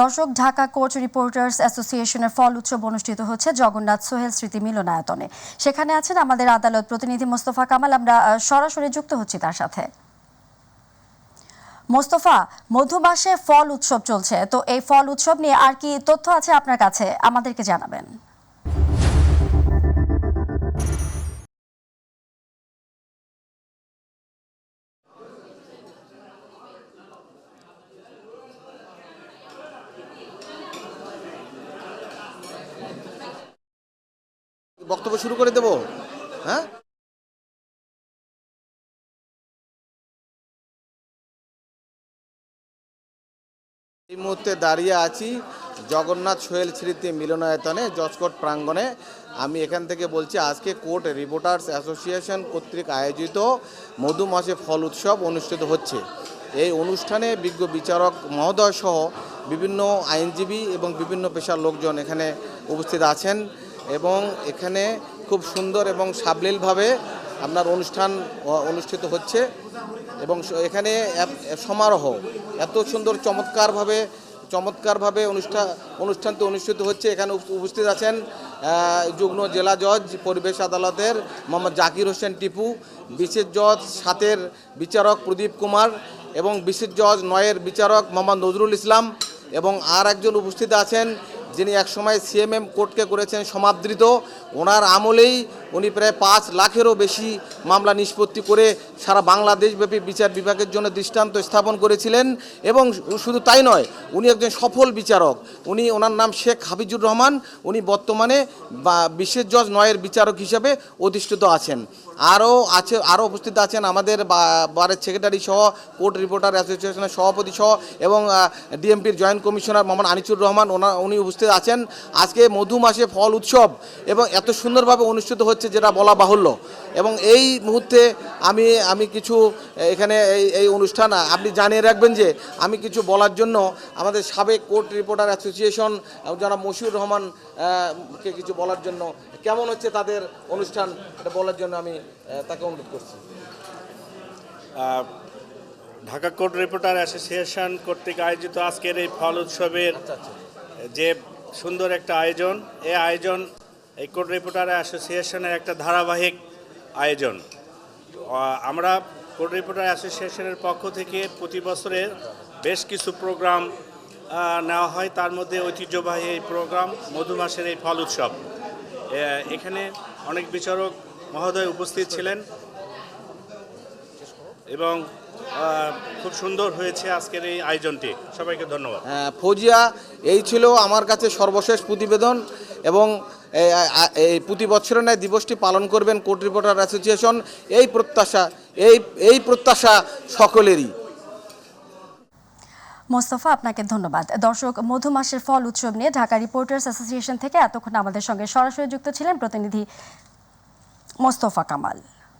দর্শক, Dhaka coach reporters অ্যাসোসিয়েশনের ফল উৎসব অনুষ্ঠিত হচ্ছে জগন্নাথ সোহেল স্মৃতি মিলনায়তনে। সেখানে আছেন আমাদের আদালত প্রতিনিধি মোস্তফা কামাল। আমরা সরাসরি যুক্ত হচ্ছি তার সাথে। মোস্তফা মধু মাসে ফল উৎসব চলছে। তো এই ফল উৎসব নিয়ে আর কি তথ্য আছে আপনার কাছে? আমাদেরকে জানাবেন। বক্তব্য শুরু করে দেব? হ্যাঁ? এই মুহূর্তে দাঁড়িয়ে আছি জগন্নাথ সোহেল স্মৃতি মিলনায়তনে, জজকোট প্রাঙ্গণে। আমি এখান থেকে বলছি, আজকে কোর্ট রিপোর্টার্স অ্যাসোসিয়েশন কর্তৃক আয়োজিত মধু মাসে ফল উৎসব অনুষ্ঠিত হচ্ছে। এই অনুষ্ঠানে বিজ্ঞ বিচারক মহোদয় সহ বিভিন্ন আইনজীবী এবং বিভিন্ন পেশার লোকজন এখানে উপস্থিত আছেন। এবং এখানে খুব সুন্দর এবং সাবলীলভাবে আপনার অনুষ্ঠান অনুষ্ঠিত হচ্ছে এবং এখানে সমারোহ, এত সুন্দর চমৎকারভাবে চমৎকারভাবে অনুষ্ঠান অনুষ্ঠানটি অনুষ্ঠিত হচ্ছে। এখানে উপস্থিত আছেন যুগ্ম জেলা জজ, পরিবেশ আদালতের মোহাম্মদ জাকির হোসেন টিপু, বিশেষ জজ সাতের বিচারক প্রদীপ কুমার এবং বিশেষ জজ নয়ের বিচারক মোহাম্মদ নজরুল ইসলাম এবং আর একজন উপস্থিত আছেন যিনি একসময় সিএমএম কোর্টকে করেছেন সমাদৃত ওনার আমলেই উনি প্রায় পাঁচ লাখেরও বেশি মামলা নিষ্পত্তি করে সারা বাংলাদেশব্যাপী বিচার বিভাগের জন্য দৃষ্টান্ত স্থাপন করেছিলেন এবং শুধু তাই নয়, উনি একজন সফল বিচারক। উনি, ওনার নাম শেখ হাবিজুর রহমান। উনি বর্তমানে বা বিশেষ জজ নয়ের বিচারক হিসাবে অধিষ্ঠিত আছেন। আরও আছে, আরও উপস্থিত আছেন আমাদের বারের সেক্রেটারি সহ, কোর্ট রিপোর্টার অ্যাসোসিয়েশনের সভাপতি সহ এবং ডিএমপির জয়েন্ট কমিশনার মোহাম্মদ আনিসুর রহমান, ওনা, উনি উপস্থিত আছেন। আজকে মধু মাসে ফল উৎসব এবং এত সুন্দরভাবে অনুষ্ঠিত হচ্ছে যেটা বলা বাহুল্য। এবং এই মুহূর্তে আমি আমি কিছু এখানে এই এই অনুষ্ঠান আপনি জানিয়ে রাখবেন যে আমি কিছু বলার জন্য আমাদের সাবেক কোর্ট রিপোর্টার অ্যাসোসিয়েশন যারা মশিউর রহমান কে কিছু বলার জন্য কেমন হচ্ছে তাদের অনুষ্ঠান এটা বলার জন্য আমি তাকে অনুরোধ করছি। ঢাকা কোর্ট রিপোর্টার অ্যাসোসিয়েশন কর্তৃক আয়োজিত আজকের এই ফল উৎসবের যে সুন্দর একটা আয়োজন এই আয়োজন এই কোর্ট রিপোর্টার অ্যাসোসিয়েশনের একটা ধারাবাহিক আয়োজন। আমরা কোর্ট রিপোর্টার অ্যাসোসিয়েশনের পক্ষ থেকে প্রতি বছরে বেশ কিছু প্রোগ্রাম নেওয়া হয়। তার মধ্যে ঐতিহ্যবাহী এই প্রোগ্রাম মধুমাসের এই ফল উৎসব। এখানে অনেক বিচারক মহোদয় উপস্থিত ছিলেন এবং খুব সুন্দর হয়েছে আজকের এই আয়োজনটি। সবাইকে ধন্যবাদ। আহ, ফৌজিয়া এই ছিল আমার কাছে সর্বশেষ প্রতিবেদন। এবং এই, প্রতি বছরের ন্যায় দিবসটি পালন করবেন কোর্ট রিপোর্টার অ্যাসোসিয়েশন। এই প্রত্যাশা এই এই প্রত্যাশা সকলেরই। মোস্তফা আপনাকে ধন্যবাদ। দর্শক মধু মাসের ফল উৎসব নিয়ে ঢাকা রিপোর্টার্স অ্যাসোসিয়েশন থেকে এতক্ষণ আমাদের সঙ্গে সরাসরি যুক্ত ছিলেন প্রতিনিধি মোস্তফা কামাল।